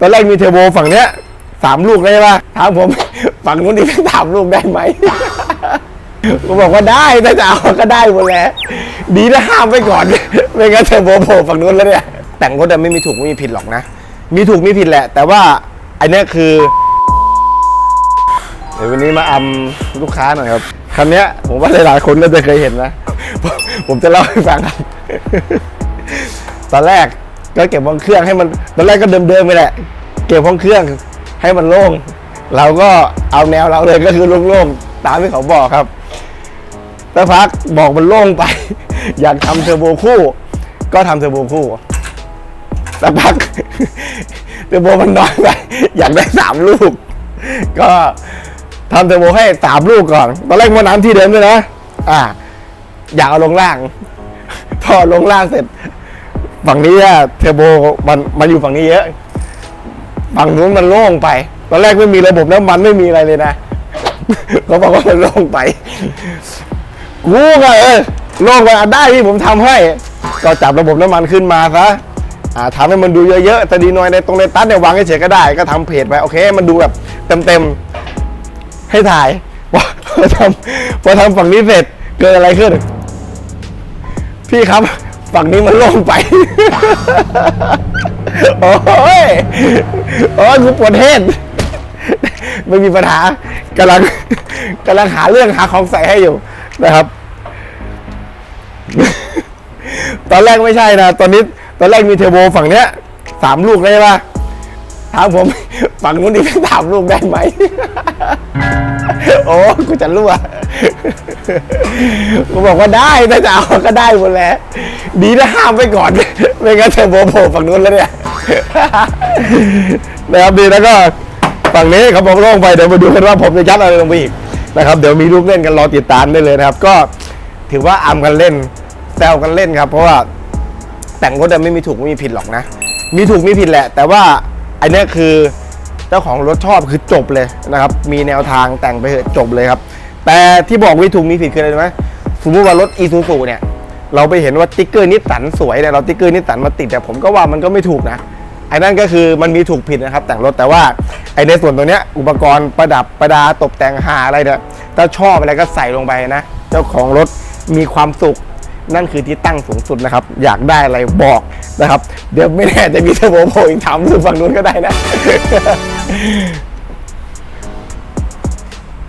ตอนแรกมีเทอร์โบฝั่งเนี้ยสามลูกได้ปะถามผมฝั่งนู้นอีกสามลูกได้ไหมผมบอกว่าได้ถ้าจะเอาก็ได้หมดแหละดีนะห้ามไว้ก่อนไม่งั้นเทอร์โบโผล่ฝั่งนู้นแล้วเนี่ยแต่งรถอะไม่มีถูกไม่มีผิดหรอกนะ มีถูกมีผิดแหละ แต่ว่าอันเนี้ยคือเดี๋ยววันนี้มาอำลูกค้าหน่อยครับคันเนี้ยผมว่าหลายๆคนก็จะเคยเห็นนะผมผมจะเล่าให้ฟังครับตอนแรก ก็เก็บห้องเครื่องให้มันตอนแรกก็เดิมๆไปแหละ เก็บห้องเครื่องให้มันโล่งเราก็เอาแนวเราเลยก็คือโล่งๆตามที่เขาบอกครับสักพักบอกมันโล่งไป อยากทำเทอร์โบคู่ ก็ทำเทอร์โบคู่สักพักเทอร์โบมันน้อยไปอยากได้สามลูก ก็ทำเทอร์โบให้สามลูกก่อน ตอนแรกมอน้ำที่เดิมด้วยนะ อ่า อยากเอาลงล่าง พอลงล่างเสร็จ ฝั่งนี้อะเทอร์โบมันมันอยู่ฝั่งนี้เยอะ ฝั่งนู้นมันโล่งไป ตอนแรกไม่มีระบบน้ำมันไม่มีอะไรเลยนะเขาบอกว่ามันโล่งไปกูก็เออโล่งไปได้ที่ผมทำให้ ก็จับระบบน้ำมันขึ้นมาซะอ่าทำให้มันดูเยอะๆแต่ดีหน่อยในตรงในตัดเนี่ยวางเฉยก็ได้ ก็ทำเพจไปโอเค มันดูแบบเต็มๆให้ถ่ายพอทำพอทำฝั่งนี้เสร็จเกิดอะไรขึ้น พี่ครับ ฝั่งนี้มันโล่งไป โอ้ย โอ้ยกูปวดเทศไม่มีปัญหากำลังกำลังหาเรื่องหาของใส่ให้อยู่นะครับ ตอนแรกไม่ใช่นะ ตอนนี้ตอนแรกมีเทอร์โบฝั่งเนี้ยสามลูกได้ปะถามผมฝั่งนู้นอีกสามลูกได้ไหม โอ้กูจะรั่วกูบอกว่าได้ถ้าจะเอาก็ได้หมดแหละ ดีนะห้ามไว้ก่อน ไม่งั้นเทอร์โบโผล่ฝั่งนู้นแล้วเนี่ยนะครับดีแล้วก็ฝั่งนี้เขาบอกล่งไปเดี๋ยวมาดูกันว่าผมจะยัดอะไรลงไปอีกนะครับเดี๋ยวมีลูกเล่นกันรอติดตามได้เลยนะครับ ก็ถือว่าอำกันเล่นแซวกันเล่นครับ เพราะว่าแต่งรถอะไม่มีถูกไม่มีผิดหรอกนะ มีถูกมีผิดแหละ แต่ว่าไอันเนี้ยคือเจ้าของรถชอบคือจบเลยนะครับ มีแนวทางแต่งไปเถอะจบเลยครับ แต่ที่บอกมีถูกมีผิดคืออะไรรู้ไหมสมมติว่ารถอีซูซูเนี่ย เราไปเห็นว่าติ๊กเกอร์นิสสันสวยเนี่ยเราติ๊กเกอร์นิสสันมาติดแต่ผมก็ว่ามันก็ไม่ถูกนะไอ้นั่นก็คือมันมีถูกผิดนะครับแต่งรถแต่ว่าไอ้ในส่วนตรงเนี้ยอุปกรณ์ประดับประดาตกแต่งหาอะไรเนี่ยถ้าชอบอะไรก็ใส่ลงไปนะ เจ้าของรถมีความสุข นั่นคือที่ตั้งสูงสุดนะครับ อยากได้อะไรบอกนะครับ เดี๋ยวไม่แน่จะมีเทอร์โบโผล่อีกถามสุดฝั่งนู้นก็ได้นะ